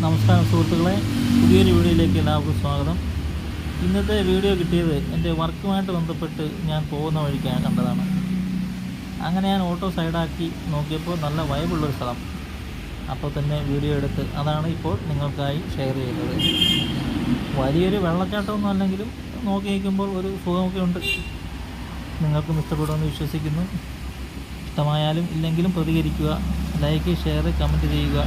നമസ്കാരം സുഹൃത്തുക്കളെ. പുതിയൊരു വീഡിയോയിലേക്ക് എല്ലാവർക്കും സ്വാഗതം. ഇന്നത്തെ വീഡിയോ കിട്ടിയത് എന്റെ വർക്കുമായിട്ട് ബന്ധപ്പെട്ട് ഞാൻ പോകുന്ന വഴിക്കാണ് കണ്ടതാണ്. അങ്ങനെ ഞാൻ ഓട്ടോ സൈഡാക്കി നോക്കിയപ്പോൾ നല്ല വൈബുള്ളൊരു സ്ഥലം. അപ്പോൾ തന്നെ വീഡിയോ എടുത്ത് അതാണ് ഇപ്പോൾ നിങ്ങൾക്കായി ഷെയർ ചെയ്യുന്നത് വലിയൊരു വെള്ളച്ചാട്ടമൊന്നും അല്ലെങ്കിലും നോക്കി നിൽക്കുമ്പോൾ ഒരു സുഖമൊക്കെ ഉണ്ട്. നിങ്ങൾക്കും ഇഷ്ടപ്പെടുമെന്ന് വിശ്വസിക്കുന്നു. ഇഷ്ടമായാലും ഇല്ലെങ്കിലും പ്രതികരിക്കുക. ലൈക്ക് ഷെയർ കമന്റ് ചെയ്യുക.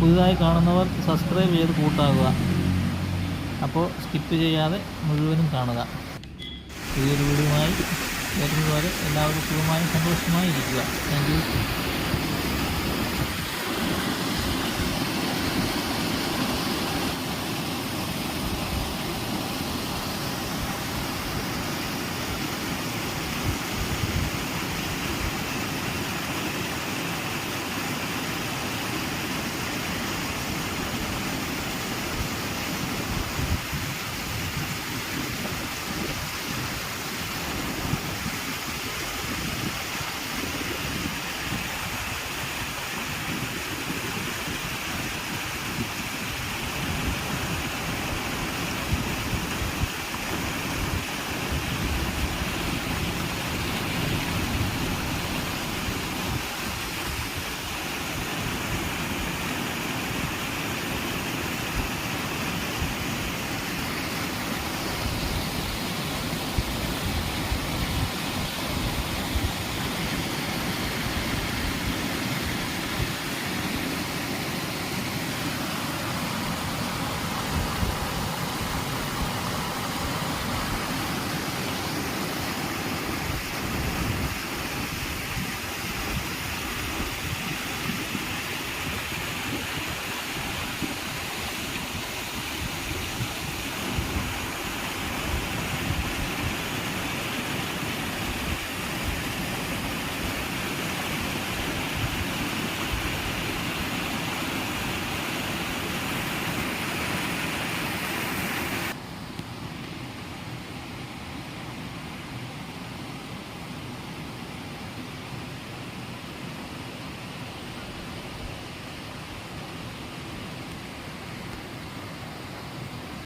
പുതുതായി കാണുന്നവർ സബ്സ്ക്രൈബ് ചെയ്ത് കൂട്ടാകുക. അപ്പോൾ സ്കിപ്പ് ചെയ്യാതെ മുഴുവനും കാണുക. പുതിയൊരു വീഡിയോയുമായി വരുന്നതുവരെ എല്ലാവരും സുഖമായും സന്തോഷമായി ഇരിക്കുക. താങ്ക്